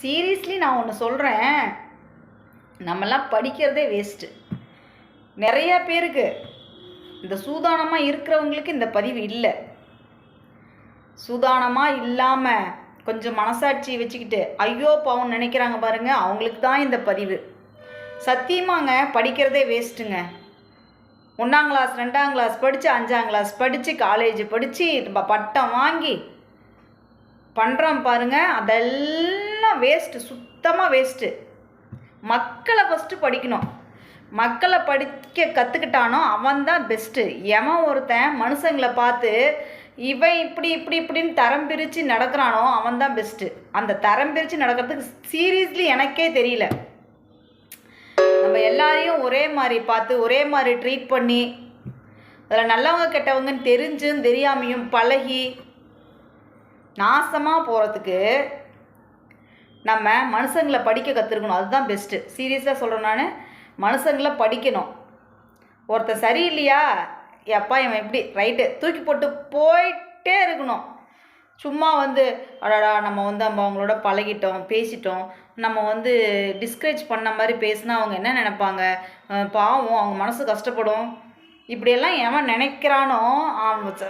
Seriously நான் ஒன்று சொல்கிறேன் நம்மலாம் படிக்கிறதே வேஸ்ட்டு நிறைய பேருக்கு இந்த சூதானமாக இருக்கிறவங்களுக்கு இந்த பதிவு இல்லை. சூதானமாக இல்லாமல் கொஞ்சம் மனசாட்சி வச்சுக்கிட்டு ஐயோ பாவம் நினைக்கிறாங்க பாருங்கள் அவங்களுக்கு தான் இந்த பதிவு. சத்தியமாங்க படிக்கிறதே வேஸ்ட்டுங்க ஒன்றாம் கிளாஸ் ரெண்டாம் கிளாஸ் படித்து அஞ்சாம் கிளாஸ் படித்து காலேஜ் படித்து நம்ம பட்டம் வாங்கி பண்ணுறோம் பாருங்க அதெல்லாம் வேஸ்ட்டு சுத்தமாக வேஸ்ட்டு மக்களை ஃபஸ்ட்டு படிக்கணும். மக்களை படிக்க கற்றுக்கிட்டானோ அவன் தான் பெஸ்ட்டு எவன் ஒருத்தன் மனுஷங்களை பார்த்து இவன் இப்படி இப்படி இப்படின்னு தரம் பிரித்து நடக்கிறானோ அவன் தான் பெஸ்ட்டு அந்த தரம் பிரித்து நடக்கிறதுக்கு சீரியஸ்லி எனக்கே தெரியல. நம்ம எல்லாரையும் ஒரே மாதிரி பார்த்து ஒரே மாதிரி ட்ரீட் பண்ணி அதில் நல்லவங்க கெட்டவங்கன்னு தெரிஞ்சும் தெரியாமையும் பழகி நாசமாக போகிறதுக்கு நம்ம மனுஷங்களை படிக்க கற்றுருக்கணும் அதுதான் பெஸ்ட்டு சீரியஸாக சொல்கிறேன் நான். மனுஷங்களை படிக்கணும். ஒருத்தர் சரியில்லையா? எப்பா இவன் எப்படி ரைட்டு தூக்கி போட்டு போயிட்டே இருக்கணும். சும்மா வந்து அடடா நம்ம வந்து நம்ம அவங்களோட பழகிட்டோம் பேசிட்டோம். நம்ம வந்து டிஸ்கரேஜ் பண்ண மாதிரி பேசினா அவங்க என்ன நினைப்பாங்க? பாவம் அவங்க மனசு கஷ்டப்படும். இப்படியெல்லாம் எவன் நினைக்கிறானோ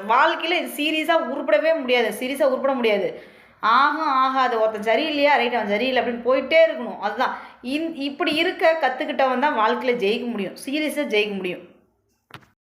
வாழ்க்கையில் இது சீரியஸாக உருப்படவே முடியாது. சீரியஸாக உருப்பட முடியாது. ஆகும் ஆகாது. ஒருத்தன் சரியில்லையா? ரைட் அவன் சரியில்லை அப்படின்னு போயிட்டே இருக்கணும். அதுதான். இந் இப்படி இருக்க கற்றுக்கிட்டவன் தான் வாழ்க்கையில் ஜெயிக்க முடியும். சீரியஸாக ஜெயிக்க முடியும்.